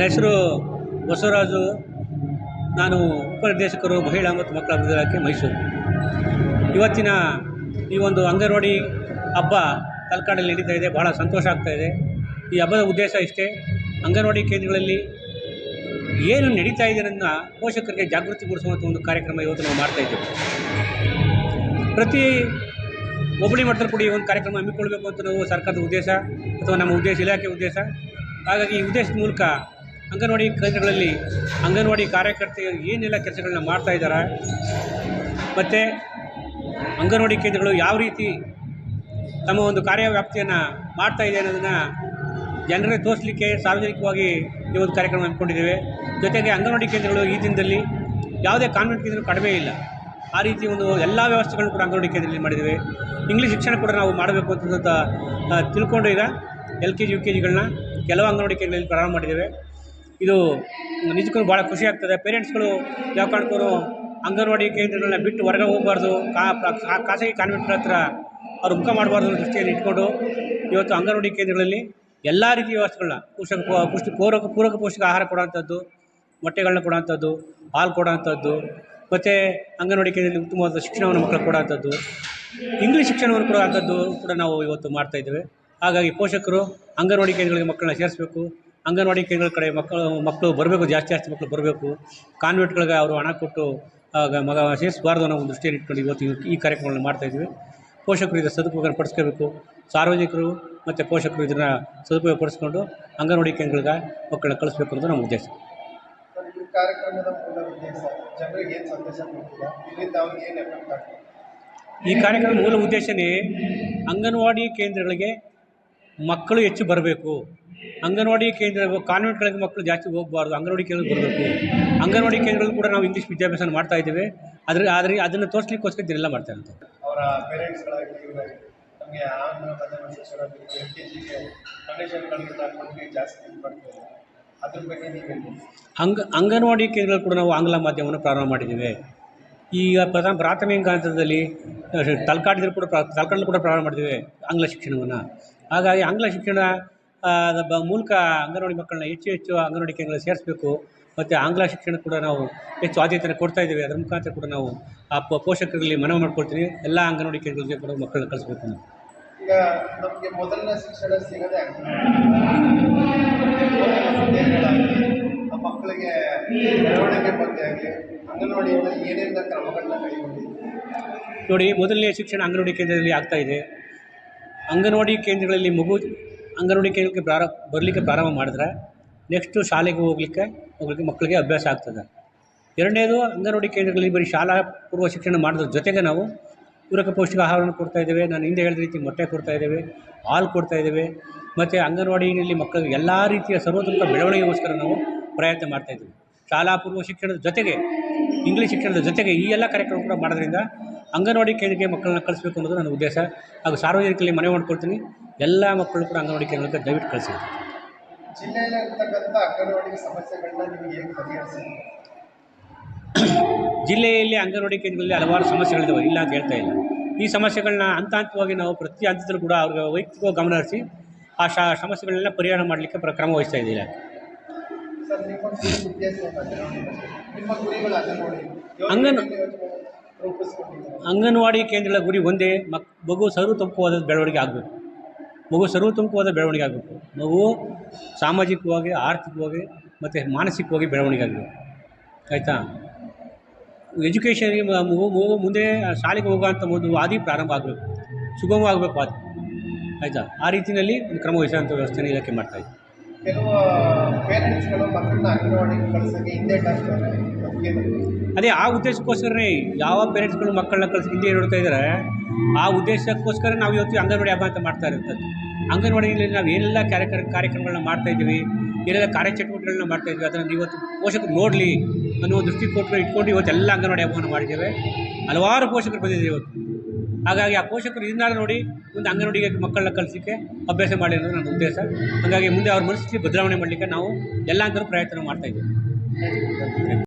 ನನ್ನ ಹೆಸರು ಬಸವರಾಜು. ನಾನು ಉಪನಿರ್ದೇಶಕರು, ಮಹಿಳಾ ಮತ್ತು ಮಕ್ಕಳ ಅಭಿವೃದ್ಧಿ ಮೈಸೂರು. ಇವತ್ತಿನ ಈ ಒಂದು ಅಂಗನವಾಡಿ ಹಬ್ಬ ತಲಕಾಡಲ್ಲಿ ನಡೀತಾ ಇದೆ ಭಾಳ ಸಂತೋಷ ಆಗ್ತಾ ಇದೆ. ಈ ಹಬ್ಬದ ಉದ್ದೇಶ ಇಷ್ಟೇ, ಅಂಗನವಾಡಿ ಕೇಂದ್ರಗಳಲ್ಲಿ ಏನು ನಡೀತಾ ಇದೆ ಅನ್ನೋದನ್ನ ಪೋಷಕರಿಗೆ ಜಾಗೃತಿ ಮೂಡಿಸುವಂಥ ಒಂದು ಕಾರ್ಯಕ್ರಮ ಇವತ್ತು ನಾವು ಮಾಡ್ತಾ ಇದ್ದೇವೆ. ಪ್ರತಿ ಹೋಬಳಿ ಮಟ್ಟದಲ್ಲಿ ಕೂಡ ಈ ಒಂದು ಕಾರ್ಯಕ್ರಮ ಹಮ್ಮಿಕೊಳ್ಬೇಕು ಅಂತ ನಾವು ಸರ್ಕಾರದ ಉದ್ದೇಶ ಅಥವಾ ನಮ್ಮ ಉದ್ದೇಶ ಇಲಾಖೆ ಉದ್ದೇಶ. ಹಾಗಾಗಿ ಈ ಉದ್ದೇಶದ ಮೂಲಕ ಅಂಗನವಾಡಿ ಕೇಂದ್ರಗಳಲ್ಲಿ ಅಂಗನವಾಡಿ ಕಾರ್ಯಕರ್ತೆಯರು ಏನೆಲ್ಲ ಕೆಲಸಗಳನ್ನ ಮಾಡ್ತಾ ಇದ್ದಾರೆ, ಮತ್ತು ಅಂಗನವಾಡಿ ಕೇಂದ್ರಗಳು ಯಾವ ರೀತಿ ತಮ್ಮ ಒಂದು ಕಾರ್ಯವ್ಯಾಪ್ತಿಯನ್ನು ಮಾಡ್ತಾ ಇದೆ ಅನ್ನೋದನ್ನು ಜನರಿಗೆ ತೋರಿಸಲಿಕ್ಕೆ ಸಾರ್ವಜನಿಕವಾಗಿ ಈ ಒಂದು ಕಾರ್ಯಕ್ರಮ ಹಮ್ಮಿಕೊಂಡಿದ್ದೇವೆ. ಜೊತೆಗೆ ಅಂಗನವಾಡಿ ಕೇಂದ್ರಗಳು ಈ ದಿನದಲ್ಲಿ ಯಾವುದೇ ಕಾನ್ವೆಂಟ್ ಕೇಂದ್ರ ಕಡಿಮೆ ಇಲ್ಲ. ಆ ರೀತಿ ಒಂದು ಎಲ್ಲ ವ್ಯವಸ್ಥೆಗಳನ್ನು ಕೂಡ ಅಂಗನವಾಡಿ ಕೇಂದ್ರದಲ್ಲಿ ಮಾಡಿದ್ದೇವೆ. ಇಂಗ್ಲೀಷ್ ಶಿಕ್ಷಣ ಕೂಡ ನಾವು ಮಾಡಬೇಕು ಅಂತ ತಿಳ್ಕೊಂಡು ಈಗ L K G, U K ಜಿಗಳನ್ನ ಕೆಲವು ಅಂಗನವಾಡಿ ಕೇಂದ್ರಗಳಲ್ಲಿ ಪ್ರಾರಂಭ ಮಾಡಿದ್ದೇವೆ. ಇದು ನಿಜಕ್ಕೂ ಭಾಳ ಖುಷಿ ಆಗ್ತದೆ. ಪೇರೆಂಟ್ಸ್ಗಳು ಯಾವ ಕಾರಣಕ್ಕೂ ಅಂಗನವಾಡಿ ಕೇಂದ್ರಗಳನ್ನ ಬಿಟ್ಟು ಹೊರಗೆ ಹೋಗಬಾರ್ದು. ಖಾಸಗಿ ಕಾನ್ವೆಂಟ್ಗಳ ಹತ್ರ ಅವ್ರು ಮುಖ ಮಾಡಬಾರ್ದು ಅನ್ನೋ ದೃಷ್ಟಿಯಲ್ಲಿ ಇಟ್ಕೊಂಡು ಇವತ್ತು ಅಂಗನವಾಡಿ ಕೇಂದ್ರಗಳಲ್ಲಿ ಎಲ್ಲ ರೀತಿಯ ವ್ಯವಸ್ಥೆಗಳನ್ನ ಪೋಷಕ ಪುಷ್ಟಿ ಪೂರಕ ಪೂರಕ ಪೋಷಕ ಆಹಾರ ಕೊಡೋವಂಥದ್ದು, ಮೊಟ್ಟೆಗಳನ್ನ ಕೊಡೋವಂಥದ್ದು, ಹಾಲು ಕೊಡೋವಂಥದ್ದು, ಮತ್ತು ಅಂಗನವಾಡಿ ಕೇಂದ್ರದಲ್ಲಿ ಉತ್ತಮವಾದ ಶಿಕ್ಷಣವನ್ನು ಮಕ್ಕಳು ಕೊಡೋವಂಥದ್ದು, ಇಂಗ್ಲೀಷ್ ಶಿಕ್ಷಣವನ್ನು ಕೊಡುವಂಥದ್ದು ಕೂಡ ನಾವು ಇವತ್ತು ಮಾಡ್ತಾಯಿದ್ದೇವೆ ಹಾಗಾಗಿ ಪೋಷಕರು ಅಂಗನವಾಡಿ ಕೇಂದ್ರಗಳಿಗೆ ಮಕ್ಕಳನ್ನ ಸೇರಿಸಬೇಕು. ಅಂಗನವಾಡಿ ಕೇಂದ್ರಗಳ ಕಡೆ ಮಕ್ಕಳು ಮಕ್ಕಳು ಬರಬೇಕು ಜಾಸ್ತಿ ಜಾಸ್ತಿ ಮಕ್ಕಳು ಬರಬೇಕು. ಕಾನ್ವೆಂಟ್ಗಳಿಗೆ ಅವರು ಹಣ ಕೊಟ್ಟು ಆಗ ಮಗ ಸೇರಿಸಬಾರ್ದು ಅನ್ನೋ ಒಂದು ದೃಷ್ಟಿಯನ್ನು ಇಟ್ಕೊಂಡು ಇವತ್ತು ಈ- ಈ ಕಾರ್ಯಕ್ರಮಗಳನ್ನ ಮಾಡ್ತಾ ಇದ್ದೀವಿ. ಪೋಷಕರು ಇದರ ಸದುಪಯೋಗ ಪಡಿಸ್ಕೋಬೇಕು. ಸಾರ್ವಜನಿಕರು ಮತ್ತು ಪೋಷಕರು ಇದನ್ನು ಸದುಪಯೋಗ ಪಡಿಸ್ಕೊಂಡು ಅಂಗನವಾಡಿ ಕೇಂದ್ರಗಳಿಗೆ ಮಕ್ಕಳನ್ನ ಕಳಿಸ್ಬೇಕು ಅನ್ನೋದು ನಮ್ಮ ಉದ್ದೇಶ. ಈ ಕಾರ್ಯಕ್ರಮದ ಮೂಲ ಉದ್ದೇಶನೇ ಅಂಗನವಾಡಿ ಕೇಂದ್ರಗಳಿಗೆ ಮಕ್ಕಳು ಹೆಚ್ಚು ಬರಬೇಕು. ಅಂಗನವಾಡಿ ಕೇಂದ್ರ ಕಾನ್ವೆಂಟ್ಗಳಿಗೆ ಮಕ್ಕಳು ಜಾಸ್ತಿ ಹೋಗಬಾರ್ದು ಅಂಗನವಾಡಿ ಕೇಂದ್ರಕ್ಕೆ ಬರಬೇಕು. ಅಂಗನವಾಡಿ ಕೇಂದ್ರಗಳು ಕೂಡ ನಾವು ಇಂಗ್ಲೀಷ್ ವಿದ್ಯಾಭ್ಯಾಸ ಮಾಡ್ತಾ ಇದ್ದೇವೆ. ಅದ್ರ ಆದರೆ ಅದನ್ನು ತೋರಿಸ್ಲಿಕ್ಕೋಸ್ಕರ ಇದನ್ನೆಲ್ಲ ಮಾಡ್ತಾ ಇರೋದು. ಅವರ ಅಂಗ ಅಂಗನವಾಡಿ ಕೇಂದ್ರಗಳು ಕೂಡ ನಾವು ಆಂಗ್ಲ ಮಾಧ್ಯಮವನ್ನು ಪ್ರಾರಂಭ ಮಾಡಿದ್ದೇವೆ. ಈಗ ಪ್ರಥಮ ಪ್ರಾಥಮಿಕ ಹಂತದಲ್ಲಿ ತಲಕಾಡಿದ್ರು ಕೂಡ ತಲಕಾಡಲ್ಲಿ ಕೂಡ ಪ್ರಾರಂಭ ಮಾಡಿದ್ದೇವೆ ಆಂಗ್ಲ ಶಿಕ್ಷಣವನ್ನು. ಹಾಗಾಗಿ ಆಂಗ್ಲ ಶಿಕ್ಷಣ ಮೂಲಕ ಅಂಗನವಾಡಿ ಮಕ್ಕಳನ್ನ ಹೆಚ್ಚು ಹೆಚ್ಚು ಅಂಗನವಾಡಿ ಕೇಂದ್ರಗಳಲ್ಲಿ ಸೇರಿಸಬೇಕು. ಮತ್ತು ಆಂಗ್ಲ ಶಿಕ್ಷಣ ಕೂಡ ನಾವು ಹೆಚ್ಚು ಆದ್ಯತೆಯನ್ನು ಕೊಡ್ತಾ ಇದ್ದೇವೆ. ಅದರ ಮುಖಾಂತರ ಕೂಡ ನಾವು ಆ ಪೋಷಕರಲ್ಲಿ ಮನವಿ ಮಾಡ್ಕೊಳ್ತೀವಿ ಎಲ್ಲ ಅಂಗನವಾಡಿ ಕೇಂದ್ರಗಳಿಗೆ ಕೂಡ ಮಕ್ಕಳನ್ನ ಕಳಿಸ್ಬೇಕು ಈಗ ನಮಗೆ ಮೊದಲನೇ ಶಿಕ್ಷಣ ಸಿಗೋದೇ ಅಂಗನವಾಡಿ ಮಕ್ಕಳಿಗೆ ಬೆಳವಣಿಗೆ ಬಗ್ಗೆ ಆಗಲಿ ಅಂಗನವಾಡಿಯಿಂದ ಏನೇನು ಕ್ರಮಗಳನ್ನ ಕೈಗೊಂಡಿದ್ದೀವಿ ನೋಡಿ ಮೊದಲನೇ ಶಿಕ್ಷಣ ಅಂಗನವಾಡಿ ಕೇಂದ್ರದಲ್ಲಿ ಆಗ್ತಾ ಇದೆ. ಅಂಗನವಾಡಿ ಕೇಂದ್ರಗಳಲ್ಲಿ ಮಗು ಅಂಗನವಾಡಿ ಕೇಂದ್ರಕ್ಕೆ ಪ್ರಾರಂಭ ಬರಲಿಕ್ಕೆ ಪ್ರಾರಂಭ ಮಾಡಿದ್ರೆ ನೆಕ್ಸ್ಟು ಶಾಲೆಗೆ ಹೋಗಲಿಕ್ಕೆ, ಹೋಗ್ಲಿಕ್ಕೆ ಮಕ್ಕಳಿಗೆ ಅಭ್ಯಾಸ ಆಗ್ತದೆ. ಎರಡನೇದು ಅಂಗನವಾಡಿ ಕೇಂದ್ರಗಳಲ್ಲಿ ಬರೀ ಶಾಲಾ ಪೂರ್ವ ಶಿಕ್ಷಣ ಮಾಡೋದ್ರ ಜೊತೆಗೆ ನಾವು ಪೂರಕ ಪೌಷ್ಟಿಕ ಆಹಾರವನ್ನು ಕೊಡ್ತಾ ಇದ್ದೇವೆ. ನಾನು ಹಿಂದೆ ಹೇಳಿದ ರೀತಿ ಮೊಟ್ಟೆ ಕೊಡ್ತಾ ಇದ್ದೇವೆ, ಹಾಲು ಕೊಡ್ತಾ ಇದ್ದೇವೆ, ಮತ್ತು ಅಂಗನವಾಡಿಯಲ್ಲಿ ಮಕ್ಕಳಿಗೆ ಎಲ್ಲ ರೀತಿಯ ಸರ್ವತೋಮುಖ ಬೆಳವಣಿಗೆಗೋಸ್ಕರ ನಾವು ಪ್ರಯತ್ನ ಮಾಡ್ತಾ ಇದ್ದೀವಿ. ಶಾಲಾ ಪೂರ್ವ ಶಿಕ್ಷಣದ ಜೊತೆಗೆ, ಇಂಗ್ಲೀಷ್ ಶಿಕ್ಷಣದ ಜೊತೆಗೆ ಈ ಎಲ್ಲ ಕಾರ್ಯಕ್ರಮ ಕೂಡ ಮಾಡೋದ್ರಿಂದ ಅಂಗನವಾಡಿ ಕೇಂದ್ರಕ್ಕೆ ಮಕ್ಕಳನ್ನ ಕಳಿಸ್ಬೇಕು ಅನ್ನೋದು ನನ್ನ ಉದ್ದೇಶ. ಹಾಗೂ ಸಾರ್ವಜನಿಕರಲ್ಲಿ ಮನವಿ ಮಾಡ್ಕೊಳ್ತೀನಿ. ಎಲ್ಲ ಮಕ್ಕಳು ಕೂಡ ಅಂಗನವಾಡಿ ಕೇಂದ್ರಕ್ಕೆ ದಯವಿಟ್ಟು ಕಳಿಸಿ. ಜಿಲ್ಲೆಯಲ್ಲಿ ಅಂಗನವಾಡಿ ಸಮಸ್ಯೆಗಳನ್ನ ನಿಮಗೆ ಹೇಗೆ ಪರಿಹರಿಸಿದ್ದೀವಿ ಜಿಲ್ಲೆಯಲ್ಲಿ ಅಂಗನವಾಡಿ ಕೇಂದ್ರಗಳಲ್ಲಿ ಹಲವಾರು ಸಮಸ್ಯೆಗಳಿದ್ದಾವೆ ಇಲ್ಲ ಅಂತ ಹೇಳ್ತಾ ಇಲ್ಲ. ಈ ಸಮಸ್ಯೆಗಳನ್ನ ಹಂತ ಹಂತವಾಗಿ ನಾವು ಪ್ರತಿ ಹಂತದಲ್ಲೂ ಕೂಡ ಅವ್ರಿಗೆ ವೈಯಕ್ತಿಕವಾಗಿ ಗಮನ ಹರಿಸಿ ಆ ಶಾ ಸಮಸ್ಯೆಗಳನ್ನೆಲ್ಲ ಪರಿಹಾರ ಮಾಡಲಿಕ್ಕೆ ಪ್ರ ಕ್ರಮ ವಹಿಸ್ತಾ ಅಂಗನವಾಡಿ ಅಂಗನ- ಅಂಗನವಾಡಿ ಕೇಂದ್ರಗಳ ಗುರಿ ಒಂದೇ ಮಕ್ ಮಗು ಸರ್ವತೋಮುಖವಾದ ಬೆಳವಣಿಗೆ ಆಗಬೇಕು. ಮಗು ಸರ್ವತೋಮುಖವಾದ ಬೆಳವಣಿಗೆ ಆಗಬೇಕು ಮಗು ಸಾಮಾಜಿಕವಾಗಿ, ಆರ್ಥಿಕವಾಗಿ ಮತ್ತು ಮಾನಸಿಕವಾಗಿ ಬೆಳವಣಿಗೆ ಆಗಬೇಕು ಆಯಿತಾ? ಎಜುಕೇಷನ್ಗೆ ಮಗು ಮಗು ಮುಂದೆ ಶಾಲೆಗೆ ಹೋಗುವಂಥ ಒಂದು ಹಾದಿ ಪ್ರಾರಂಭ ಆಗಬೇಕು. ಸುಗಮವಾಗಬೇಕು ಅದು ಆಯಿತಾ? ಆ ರೀತಿಯಲ್ಲಿ ಕ್ರಮ ವಹಿಸುವಂಥ ವ್ಯವಸ್ಥೆನ ಇಲಾಖೆ ಮಾಡ್ತಾಯಿದೆ ಕೆಲವು ಪೇರೆಂಟ್ಸ್ಗಳು ಮಕ್ಕಳನ್ನ ಅಂಗನವಾಡಿಗೆ ಕಳಿಸೋಕ್ಕೆ ಹಿಂದೆ ಅದೇ ಆ ಉದ್ದೇಶಕ್ಕೋಸ್ಕರನೇ ಯಾವ ಪೇರೆಂಟ್ಸ್ಗಳು ಮಕ್ಕಳನ್ನ ಕಳಿಸಿ ಹಿಂದೆ ನೋಡ್ತಾ ಇದ್ದಾರೆ, ಆ ಉದ್ದೇಶಕ್ಕೋಸ್ಕರ ನಾವು ಇವತ್ತು ಅಂಗನವಾಡಿ ಹಬ್ಬ ಅಂತ ಮಾಡ್ತಾ ಇರ್ತದ್ದು ಅಂಗನವಾಡಿಯಲ್ಲಿ ನಾವು ಏನೆಲ್ಲ ಕಾರ್ಯಕ್ರಮ ಕಾರ್ಯಕ್ರಮಗಳನ್ನ ಮಾಡ್ತಾ ಇದ್ದೀವಿ, ಏನೆಲ್ಲ ಕಾರ್ಯಚಟುವಟಿಕೆಗಳನ್ನ ಮಾಡ್ತಾ ಇದ್ವಿ ಅದನ್ನು ಇವತ್ತು ಪೋಷಕರು ನೋಡಲಿ ಅನ್ನೋ ದೃಷ್ಟಿಕೋನ ಇಟ್ಕೊಂಡು ಇವತ್ತೆಲ್ಲ ಅಂಗನವಾಡಿ ಹಬ್ಬವನ್ನು ಮಾಡಿದ್ದೇವೆ. ಹಲವಾರು ಪೋಷಕರು ಬಂದಿದ್ದೀವಿ ಇವತ್ತು. ಹಾಗಾಗಿ ಆ ಪೋಷಕರು ಇದನ್ನ ನೋಡಿ ಒಂದು ಅಂಗನವಾಡಿಗೆ ಮಕ್ಕಳನ್ನ ಕಲಿಸಲಿಕ್ಕೆ ಅಭ್ಯಾಸ ಮಾಡಿ ಅನ್ನೋದು ನನ್ನ ಉದ್ದೇಶ. ಹಾಗಾಗಿ ಮುಂದೆ ಅವ್ರ ಮನಸ್ಸಿಗೆ ಬದಲಾವಣೆ ಮಾಡಲಿಕ್ಕೆ ನಾವು ಎಲ್ಲ ಪ್ರಯತ್ನ ಮಾಡ್ತಾ ಇದ್ದೀವಿ.